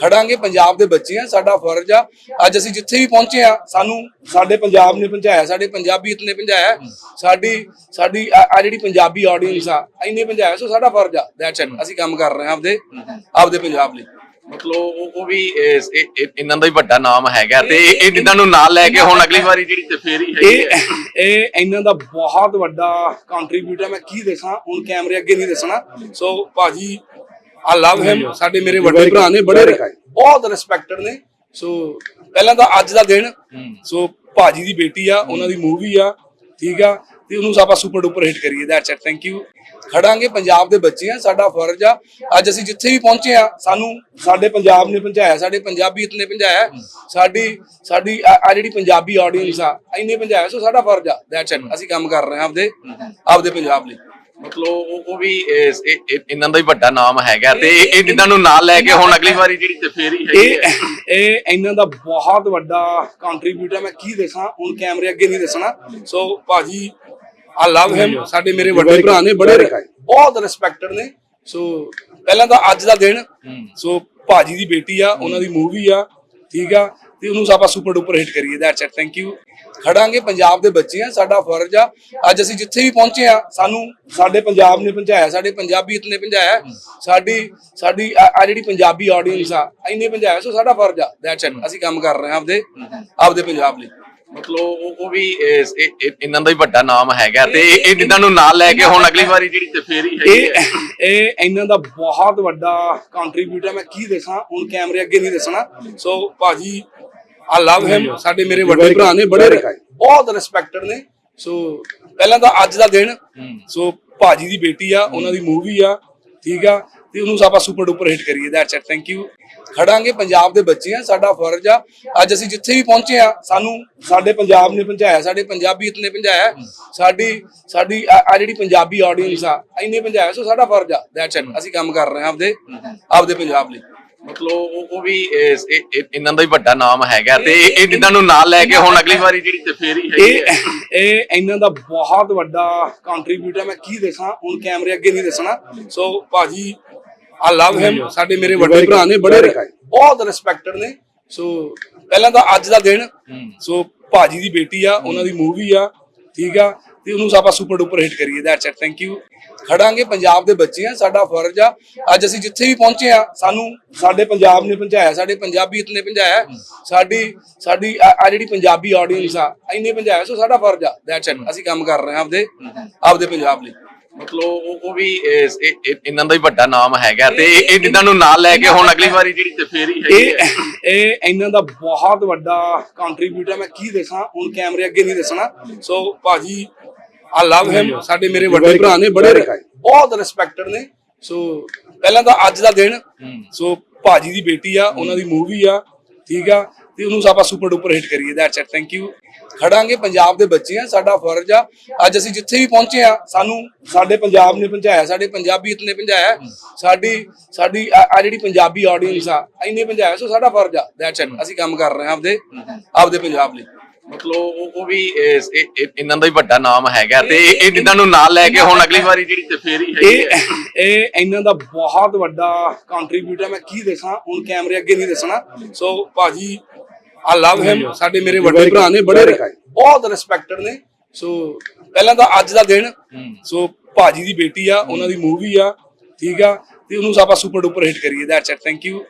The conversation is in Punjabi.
ਖੜਾਂਗੇ ਪੰਜਾਬ ਦੇ ਬੱਚੇ ਆ ਸਾਡਾ ਫਰਜ਼ ਆ। ਅੱਜ ਅਸੀਂ ਜਿੱਥੇ ਵੀ ਪਹੁੰਚੇ ਆ ਸਾਨੂੰ ਸਾਡੇ ਪੰਜਾਬ ਨੇ ਪਹੁੰਚਾਇਆ ਸਾਡੇ ਪੰਜਾਬੀਅਤ ਨੇ ਪਹੁੰਚਾਇਆ ਸਾਡੀ ਸਾਡੀ ਆ ਜਿਹੜੀ ਪੰਜਾਬੀ ਆਡੀਅנס ਆ ਇੰਨੇ ਪਹੁੰਚਾਇਆ ਸੋ ਸਾਡਾ ਫਰਜ਼ ਆ। ਦੈਟਸ ਇਟ ਅਸੀਂ ਕੰਮ ਕਰ ਰਹੇ ਆ ਆਪਦੇ ਆਪਦੇ ਪੰਜਾਬ ਲਈ। ਮਤਲਬ ਉਹ ਉਹ ਵੀ ਇਹਨਾਂ ਦਾ ਹੀ ਵੱਡਾ ਨਾਮ ਹੈਗਾ ਤੇ ਇਹ ਇਹ ਇਹਨਾਂ ਨੂੰ ਨਾਲ ਲੈ ਕੇ ਹੁਣ ਅਗਲੀ ਵਾਰੀ ਜਿਹੜੀ ਤੇ ਫੇਰੀ ਹੈਗੀ ਇਹ ਹੈ। ਇਹ ਇਹਨਾਂ ਦਾ ਬਹੁਤ ਵੱਡਾ ਕੰਟਰੀਬਿਊਟਰ ਹੈ ਮੈਂ ਕੀ ਦੱਸਾਂ ਹੁਣ ਕੈਮਰੇ ਅੱਗੇ ਨਹੀਂ ਦੱਸਣਾ। ਸੋ ਭਾਜੀ ਆ ਲਵ ਹਿਮ ਸਾਡੇ ਮੇਰੇ ਵੱਡੇ ਭਰਾ ਨੇ ਬੜੇ ਬਹੁਤ ਰਿਸਪੈਕਟਡ ਨੇ। ਸੋ ਪਹਿਲਾਂ ਤਾਂ ਅੱਜ ਦਾ ਦਿਨ। ਸੋ ਭਾਜੀ ਦੀ ਬੇਟੀ ਆ ਉਹਨਾਂ ਦੀ ਮੂਵੀ ਆ ਠੀਕ ਆ। ਤੇ ਉਹਨੂੰ ਆਪਾਂ ਸੁਪਰ ਡੂਪਰ ਹਿੱਟ ਕਰੀਏ। ਦੈਟਸ ਇਟ ਥੈਂਕ ਯੂ ਖੜਾਂਗੇ ਪੰਜਾਬ ਦੇ ਬੱਚੇ ਆ ਸਾਡਾ ਫਰਜ਼ ਆ। ਅੱਜ ਅਸੀਂ ਜਿੱਥੇ ਵੀ ਪਹੁੰਚੇ ਆ ਸਾਨੂੰ ਸਾਡੇ ਪੰਜਾਬ ਨੇ ਪਹੁੰਚਾਇਆ ਸਾਡੇ ਪੰਜਾਬੀਅਤ ਨੇ ਪਹੁੰਚਾਇਆ ਸਾਡੀ ਸਾਡੀ ਆ ਜਿਹੜੀ ਪੰਜਾਬੀ ਆਡੀਅנס ਆ ਇੰਨੇ ਪਹੁੰਚਾਇਆ ਸੋ ਸਾਡਾ ਫਰਜ਼ ਆ। ਦੈਟਸ ਇਟ ਅਸੀਂ ਕੰਮ ਕਰ ਰਹੇ ਆ ਆਪਦੇ ਆਪਦੇ ਪੰਜਾਬ ਲਈ। ਮਤਲਬ ਉਹ ਉਹ ਵੀ ਇਸ- ਇਹ- ਇਹ- ਇਹਨਾਂ ਦਾ ਹੀ ਵੱਡਾ ਨਾਮ ਹੈਗਾ ਤੇ ਇਹ ਇਹ ਇਹਨਾਂ ਨੂੰ ਨਾਲ ਲੈ ਕੇ ਹੁਣ ਅਗਲੀ ਵਾਰੀ ਜਿਹੜੀ ਤੇ ਫੇਰੀ ਹੈਗੀ ਇਹ ਹੈ ਇਹ ਇਹਨਾਂ ਦਾ ਬਹੁਤ ਵੱਡਾ ਕੰਟਰੀਬਿਊਟਰ ਹੈ ਮੈਂ ਕੀ ਦੱਸਾਂ? ਹੁਣ ਕੈਮਰੇ ਅੱਗੇ ਨਹੀਂ ਦੱਸਣਾ। ਸੋ ਭਾਜੀ ਆ ਲਵ ਹਿਮ ਸਾਡੇ ਮੇਰੇ ਵੱਡੇ ਭਰਾ ਨੇ ਬੜੇ ਬਹੁਤ ਰਿਸਪੈਕਟਡ ਨੇ। ਸੋ ਪਹਿਲਾਂ ਤਾਂ ਅੱਜ ਦਾ ਦਿਨ। ਸੋ ਭਾਜੀ ਦੀ ਬੇਟੀ ਆ ਉਹਨਾਂ ਦੀ ਮੂਵੀ ਆ। ਠੀਕ ਆ? ਤੇ ਉਹਨੂੰ ਆਪਾਂ ਸੁਪਰ ਡੂਪਰ ਹਿੱਟ ਕਰੀਏ ਦੈਟਸ ਇਟ ਥੈਂਕ ਯੂ ਖੜਾਂਗੇ ਪੰਜਾਬ ਦੇ ਬੱਚੇ ਆ ਸਾਡਾ ਫਰਜ਼ ਆ। ਅੱਜ ਅਸੀਂ ਜਿੱਥੇ ਵੀ ਪਹੁੰਚੇ ਆ ਸਾਨੂੰ ਸਾਡੇ ਪੰਜਾਬ ਨੇ ਪਹੁੰਚਾਇਆ ਸਾਡੇ ਪੰਜਾਬੀਅਤ ਨੇ ਪਹੁੰਚਾਇਆ ਸਾਡੀ ਸਾਡੀ ਆ ਜਿਹੜੀ ਪੰਜਾਬੀ ਆਡੀਅנס ਆ ਇੰਨੇ ਪਹੁੰਚਾਇਆ ਸੋ ਸਾਡਾ ਫਰਜ਼ ਆ। ਦੈਟਸ ਇਟ ਅਸੀਂ ਕੰਮ ਕਰ ਰਹੇ ਆ ਆਪਦੇ ਆਪਦੇ ਪੰਜਾਬ ਲਈ। ਮਤਲਬ ਉਹ ਵੀ ਇਹਨਾਂ ਦਾ ਹੀ ਵੱਡਾ ਨਾਮ ਹੈਗਾ ਤੇ ਇਹ ਇਹ ਇਹਨਾਂ ਨੂੰ ਨਾਲ ਲੈ ਕੇ ਹੁਣ ਅਗਲੀ ਵਾਰੀ ਜਿਹੜੀ ਤੇ ਫੇਰੀ ਹੈਗੀ ਇਹ ਹੈ ਇਹ ਇਹਨਾਂ ਦਾ ਬਹੁਤ ਵੱਡਾ ਕੰਟਰੀਬਿਊਟਰ ਮੈਂ ਕੀ ਦੱਸਾਂ ਹੁਣ ਕੈਮਰੇ ਅੱਗੇ ਨਹੀਂ ਦੱਸਣਾ। ਸੋ ਭਾਜੀ ਆ ਲਵ ਹਿਮ ਸਾਡੇ ਮੇਰੇ ਵੱਡੇ ਭਰਾ ਨੇ ਬੜੇ ਬਹੁਤ ਰਿਸਪੈਕਟਡ ਨੇ। ਸੋ ਪਹਿਲਾਂ ਤਾਂ ਅੱਜ ਦਾ ਦਿਨ। ਸੋ ਭਾਜੀ ਦੀ ਬੇਟੀ ਆ ਉਹਨਾਂ ਦੀ ਮੂਵੀ ਆ ਠੀਕ ਆ। ਤੇ ਉਹਨੂੰ ਆਪਾਂ ਸੁਪਰ ਡੂਪਰ ਹਿੱਟ ਕਰੀਏ। ਦੈਟਸ ਇਟ ਥੈਂਕ ਯੂ ਖੜਾਂਗੇ ਪੰਜਾਬ ਦੇ ਬੱਚੇ ਆ ਸਾਡਾ ਫਰਜ਼ ਆ। ਅੱਜ ਅਸੀਂ ਜਿੱਥੇ ਵੀ ਪਹੁੰਚੇ ਆ ਸਾਨੂੰ ਸਾਡੇ ਪੰਜਾਬ ਨੇ ਪਹੁੰਚਾਇਆ ਸਾਡੇ ਪੰਜਾਬੀਅਤ ਨੇ ਪਹੁੰਚਾਇਆ ਸਾਡੀ ਸਾਡੀ ਆ ਆ ਜਿਹੜੀ ਪੰਜਾਬੀ ਆਡੀਅנס ਆ ਇੰਨੇ ਪਹੁੰਚਾਇਆ ਸੋ ਸਾਡਾ ਫਰਜ਼ ਆ। ਦੈਟਸ ਇਟ ਅਸੀਂ ਕੰਮ ਕਰ ਰਹੇ ਆ ਆਪਦੇ ਆਪਦੇ ਪੰਜਾਬ ਲਈ। ਮਤਲਬ ਉਹ ਉਹ ਵੀ ਇਸ- ਇਹ- ਇਹ- ਇਹਨਾਂ ਦਾ ਹੀ ਵੱਡਾ ਨਾਮ ਹੈਗਾ ਤੇ ਇਹ ਇਹ ਇਹਨਾਂ ਨੂੰ ਨਾਲ ਲੈ ਕੇ ਹੁਣ ਅਗਲੀ ਵਾਰੀ ਜਿਹੜੀ ਤੇ ਫੇਰੀ ਹੈਗੀ ਇਹ ਹੈ ਇਹ ਇਹਨਾਂ ਦਾ ਬਹੁਤ ਵੱਡਾ ਕੰਟਰੀਬਿਊਟਰ ਹੈ ਮੈਂ ਕੀ ਦੱਸਾਂ? ਹੁਣ ਕੈਮਰੇ ਅੱਗੇ ਨਹੀਂ ਦੱਸਣਾ। ਸੋ ਭਾਜੀ ਆ ਲਵ ਹਿਮ ਸਾਡੇ ਮੇਰੇ ਵੱਡੇ ਭਰਾ ਨੇ ਬੜੇ ਬਹੁਤ ਰਿਸਪੈਕਟਡ ਨੇ। ਸੋ ਪਹਿਲਾਂ ਤਾਂ ਅੱਜ ਦਾ ਦਿਨ। ਸੋ ਭਾਜੀ ਦੀ ਬੇਟੀ ਆ ਉਹਨਾਂ ਦੀ ਮੂਵੀ ਆ। ਠੀਕ ਆ। ਤੇ ਉਹਨੂੰ ਆਪਾਂ ਸੁਪਰ ਡੂਪਰ ਹਿੱਟ ਕਰੀਏ ਦੈਟਸ ਇਟ ਥੈਂਕ ਯੂ ਖੜਾਂਗੇ ਪੰਜਾਬ ਦੇ ਬੱਚੇ ਆ ਸਾਡਾ ਫਰਜ਼ ਆ। ਅੱਜ ਅਸੀਂ ਜਿੱਥੇ ਵੀ ਪਹੁੰਚੇ ਆ ਸਾਨੂੰ ਸਾਡੇ ਪੰਜਾਬ ਨੇ ਪਹੁੰਚਾਇਆ ਸਾਡੇ ਪੰਜਾਬੀਅਤ ਨੇ ਪਹੁੰਚਾਇਆ ਸਾਡੀ ਸਾਡੀ ਆ ਜਿਹੜੀ ਪੰਜਾਬੀ ਆਡੀਅנס ਆ ਇੰਨੇ ਪਹੁੰਚਾਇਆ ਸੋ ਸਾਡਾ ਫਰਜ਼ ਆ। ਦੈਟਸ ਇਟ ਅਸੀਂ ਕੰਮ ਕਰ ਰਹੇ ਆ ਆਪਦੇ ਆਪਦੇ ਪੰਜਾਬ ਲਈ। ਮਤਲਬ ਉਹ ਵੀ ਇਹਨਾਂ ਦਾ ਹੀ ਵੱਡਾ ਨਾਮ ਹੈਗਾ ਤੇ ਇਹ ਇਹ ਇਹਨਾਂ ਨੂੰ ਨਾਲ ਲੈ ਕੇ ਹੁਣ ਅਗਲੀ ਵਾਰੀ ਜਿਹੜੀ ਤੇ ਫੇਰੀ ਹੈਗੀ ਇਹ ਹੈ। ਇਹ ਇਹਨਾਂ ਦਾ ਬਹੁਤ ਵੱਡਾ ਕੰਟਰੀਬਿਊਟਰ ਹੈ ਮੈਂ ਕੀ ਦੱਸਾਂ ਹੁਣ ਕੈਮਰੇ ਅੱਗੇ ਨਹੀਂ ਦੱਸਣਾ। ਸੋ ਭਾਜੀ ਆ ਲਵ ਹਿਮ ਸਾਡੇ ਮੇਰੇ ਵੱਡੇ ਭਰਾ ਨੇ ਬੜੇ ਬਹੁਤ ਰਿਸਪੈਕਟਡ ਨੇ। ਸੋ ਪਹਿਲਾਂ ਤਾਂ ਅੱਜ ਦਾ ਦਿਨ ਸੋ ਭਾਜੀ ਦੀ ਬੇਟੀ ਆ ਉਹਨਾਂ ਦੀ ਮੂਵੀ ਆ ਠੀਕ ਆ। ਤੇ ਉਹਨੂੰ ਆਪਾਂ ਸੁਪਰ ਡੂਪਰ ਹਿੱਟ ਕਰੀਏ ਦੈਟਸ ਇਟ ਥੈਂਕ ਯੂ ਖੜਾਂਗੇ ਪੰਜਾਬ ਦੇ ਬੱਚੇ ਆ ਸਾਡਾ ਫਰਜ਼ ਆ। ਅੱਜ ਅਸੀਂ ਜਿੱਥੇ ਵੀ ਪਹੁੰਚੇ ਆ ਸਾਨੂੰ ਸਾਡੇ ਪੰਜਾਬ ਨੇ ਪਹੁੰਚਾਇਆ ਸਾਡੇ ਪੰਜਾਬੀਅਤ ਨੇ ਪਹੁੰਚਾਇਆ ਸਾਡੀ ਸਾਡੀ ਆ ਜਿਹੜੀ ਪੰਜਾਬੀ ਆਡੀਅנס ਆ ਇੰਨੇ ਪਹੁੰਚਾਇਆ ਸੋ ਸਾਡਾ ਫਰਜ਼ ਆ ਦੈਟਸ ਇਟ ਅਸੀਂ ਕੰਮ ਕਰ ਰਹੇ ਆ ਆਪਦੇ ਆਪਦੇ ਪੰਜਾਬ ਲਈ। ਮਤਲਬ ਉਹ ਉਹ ਵੀ ਇਸ- ਇਹ- ਇਹ- ਇਹਨਾਂ ਦਾ ਹੀ ਵੱਡਾ ਨਾਮ ਹੈਗਾ ਤੇ ਇਹ ਇਹ ਇਹਨਾਂ ਨੂੰ ਨਾਲ ਲੈ ਕੇ ਹੁਣ ਅਗਲੀ ਵਾਰੀ ਜਿਹੜੀ ਤੇ ਫੇਰੀ ਹੈਗੀ ਇਹ ਹੈ। ਇਹ ਇਹਨਾਂ ਦਾ ਬਹੁਤ ਵੱਡਾ ਕੰਟਰੀਬਿਊਟਰ ਹੈ ਮੈਂ ਕੀ ਦੱਸਾਂ? ਹੁਣ ਕੈਮਰੇ ਅੱਗੇ ਨਹੀਂ ਦੱਸਣਾ। ਸੋ ਭਾਜੀ ਆ ਲਵ ਹਿਮ ਸਾਡੇ ਮੇਰੇ ਵੱਡੇ ਭਰਾ ਨੇ ਬੜੇ ਬਹੁਤ ਰਿਸਪੈਕਟਡ ਨੇ। ਸੋ ਪਹਿਲਾਂ ਤਾਂ ਅੱਜ ਦਾ ਦਿਨ। ਸੋ ਭਾਜੀ ਦੀ ਬੇਟੀ ਆ ਉਹਨਾਂ ਦੀ ਮੂਵੀ ਆ। ਠੀਕ ਆ? ਤੇ ਉਹਨੂੰ ਆਪਾਂ ਸੁਪਰ ਡੂਪਰ ਹਿੱਟ ਕਰੀਏ। That's it thank you